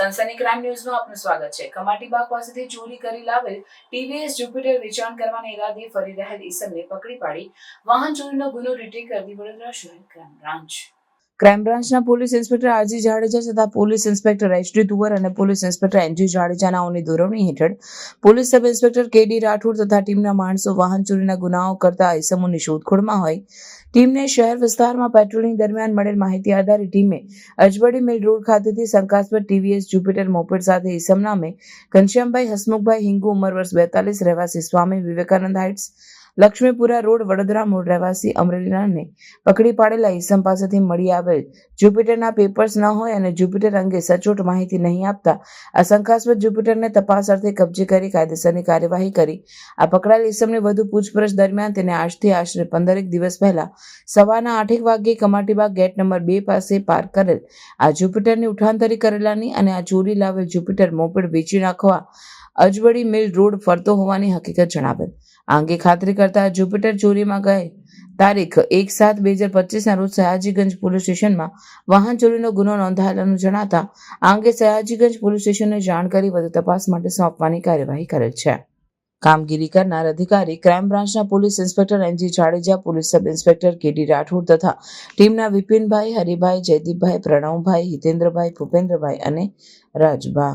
સનસની crime ન્યૂઝમાં આપનું સ્વાગત છે. કમાટીબાગ પાસેથી ચોરી કરી લાવેલ ટીવીએસ જ્યુપિટર વેચાણ કરવાના ઈરાદે ફરી રહેલ ઈસમને પકડી પાડી વાહન ચોરીનો ગુનો રિટેક કરી વડોદરા શહેર ક્રાઇમ બ્રાન્ચ. ક્રાઇમ બ્રાન્ચના police inspector R G Jadeja તથા police inspector H D Tuvar અને પોલીસ ઇન્સ્પેક્ટર એનજી જાડેજાનાઓની દોરવણી હેઠળ police sub inspector K D Rathod તથા ટીમના માણસો વાહન ચોરીના ગુનાઓ કરતા ઇસમોની શોધખોળમાં હોય. ટીમને શહેર વિસ્તારમાં પેટ્રોલિંગ દરમિયાન મળેલ માહિતી આધારે ટીમે અજવડી મિલ રોડ ખાતેથી શંકાસ્પદ ટીવીએસ જ્યુપિટર મોપેડ સાથે ઈસમ નામે ઘનશ્યામભાઈ હસમુખભાઈ હિંગુ ઉંમર વર્ષ બેતાલીસ, રહેવાસી સ્વામી વિવેકાનંદ હાઇટ્સ લક્ષ્મીપુરા રોડ વડોદરા મૂળ રહેવાસી અમરેલીનાને પકડી પાડેલા ઈસમ પાસેથી મળી આવેલ જ્યુપિટરના પેપર્સ ન હોય અને જ્યુપિટર અંગે સચોટ માહિતી નહીં આપતા આ શંકાસ્પદ જ્યુપિટરને તપાસ અર્થે કબજે કરી કાયદેસરની કાર્યવાહી કરી. આ પકડાયેલ ઈસમને વધુ પૂછપરછ દરમિયાન તેને આજથી આશરે પંદરેક દિવસ પહેલા સવારના આઠેક વાગ્યે કમાટીબાગ ગેટ નંબર બે પાસે પાર્ક કરેલ. આ જ્યુપિટરની ઉઠાંતરી કરેલાની અને આ ચોરી લાવેલ જ્યુપિટર મોપેડ વેચી નાખવા અજવડી મિલ રોડ ફરતો હોવાની હકીકત જણાવેલ. આ અંગે ખાતરી કરતા જુપિટર ચોરીમાં ગયે તારીખ એક સાત બે હજાર પચીસના રોજ સયાજીગંજ પોલીસ સ્ટેશનમાં વાહન ચોરીનો ગુનો નોંધાયેલાનું જણાતા આ અંગે સયાજીગંજ પોલીસ સ્ટેશનને જાણ કરી વધુ તપાસ માટે સોંપવાની કાર્યવાહી કરેલ છે. કામગીરી કરનાર અધિકારી ક્રાઇમ બ્રાન્ચના police inspector N G Jadeja, police sub inspector K D Rathod તથા ટીમના વિપિનભાઈ, હરિભાઈ, જયદીપભાઈ, પ્રણવભાઈ, હિતેન્દ્રભાઈ, ભૂપેન્દ્રભાઈ અને રાજભા.